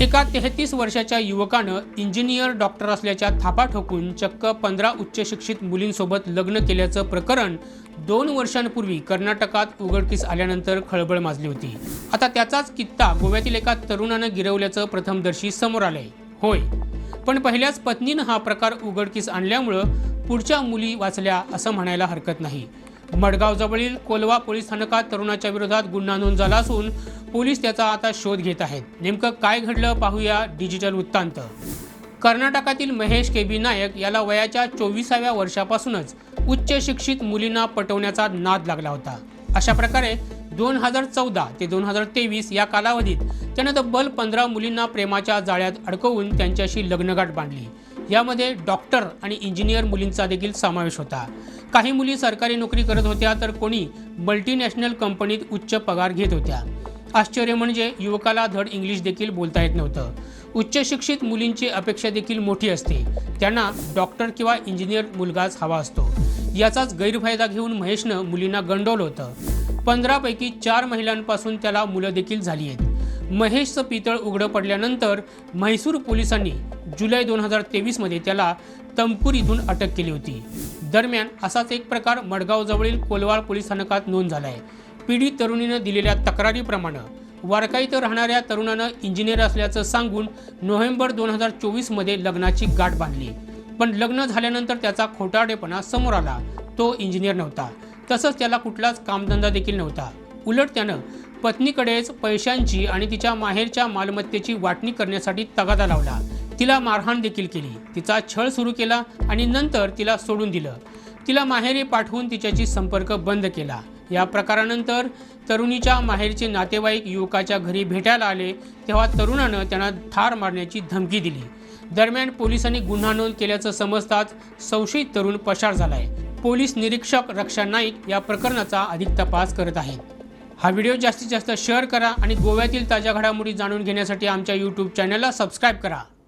एका तेहतीस वर्षाच्या युवकानं इंजिनियर डॉक्टर असल्याच्या थापा ठोकून चक्क पंधरा उच्च शिक्षित मुलींसोबत लग्न केल्याचं प्रकरण दोन वर्षांपूर्वी कर्नाटकात उघडकीस आल्यानंतर खळबळ माजली होती. आता त्याचाच कित्ता गोव्यातील एका तरुणानं गिरवल्याचं प्रथमदर्शी समोर आलंय. होय. पण पहिल्याच पत्नीनं हा प्रकार उघडकीस आणल्यामुळं पुढच्या मुली वाचल्या असं म्हणायला हरकत नाही. मडगावजवळील कोलवा पोलीस स्थानकात तरुणाच्या विरोधात गुन्हा नोंद झाला असून पोलीस त्याचा आता शोध घेत आहेत. नेमकं काय घडलं पाहूया डिजिटल वृत्तांत. कर्नाटकातील महेश के बी नायक याला वयाच्या चोवीसाव्या वर्षापासूनच उच्च शिक्षित मुलींना पटवण्याचा नाद लागला होता. अशा प्रकारे दोन हजार चौदा ते दोन हजार तेवीस या कालावधीत त्यानं तब्बल पंधरा मुलींना प्रेमाच्या जाळ्यात अडकवून त्यांच्याशी लग्नगाठ बांधली. यामध्ये डॉक्टर आणि इंजिनियर मुलींचा देखील समावेश होता. काही मुली सरकारी नोकरी करत होत्या तर कोणी मल्टीनॅशनल कंपनीत उच्च पगार घेत होत्या. आश्चर्य म्हणजे युवकाला धड इंग्लिश देखील बोलता येत नव्हतं. उच्च शिक्षित मुलींची अपेक्षा देखील मोठी असते. त्यांना डॉक्टर किंवा इंजिनियर मुलगाच हवा असतो. याचाच गैरफायदा घेऊन महेशनं मुलींना गंडवलं होतं. पंधरापैकी चार महिलांपासून त्याला मुलं देखील झाली आहेत. महेशचं पितळ उघडं पडल्यानंतर म्हैसूर पोलिसांनी जुलै दोन हजार तेवीसमध्ये त्याला तमपूर इथून अटक केली होती. दरम्यान असाच एक प्रकार मडगावजवळील कोलवाळ पोलीस स्थानकात नोंद झाला आहे पीडित तरुणीनं दिलेल्या तक्रारीप्रमाणे वारका इथं राहणाऱ्या तरुणानं इंजिनियर असल्याचं सांगून नोव्हेंबर दोन हजार चोवीसमध्ये लग्नाची गाठ बांधली. पण लग्न झाल्यानंतर त्याचा खोटारडेपणा समोर आला. तो इंजिनियर नव्हता. तसंच त्याला कुठलाच कामधंदा देखील नव्हता. उलट त्यानं पत्नीकडेच पैशांची आणि तिच्या माहेरच्या मालमत्तेची वाटणी करण्यासाठी तगादा लावला. तिला मारहाण देखील केली. तिचा छळ सुरू केला आणि नंतर तिला सोडून दिलं. तिला माहेरी पाठवून तिच्याशी संपर्क बंद केला. या प्रकारानंतर तरुणीच्या माहेरचे नातेवाईक युवकाच्या घरी भेटायला आले. तेव्हा तरुणानं त्यांना ठार मारण्याची धमकी दिली. दरम्यान पोलिसांनी गुन्हा नोंद केल्याचं समजताच संशयित तरुण पसार झालाय. पोलीस निरीक्षक रक्षा नाईक या प्रकरणाचा अधिक तपास करत आहेत. हा व्हिडिओ जास्तीत जास्त शेअर करा आणि गोव्यातील ताज्या घडामोडी जाणून घेण्यासाठी आमच्या यूट्यूब चॅनलला सबस्क्राईब करा.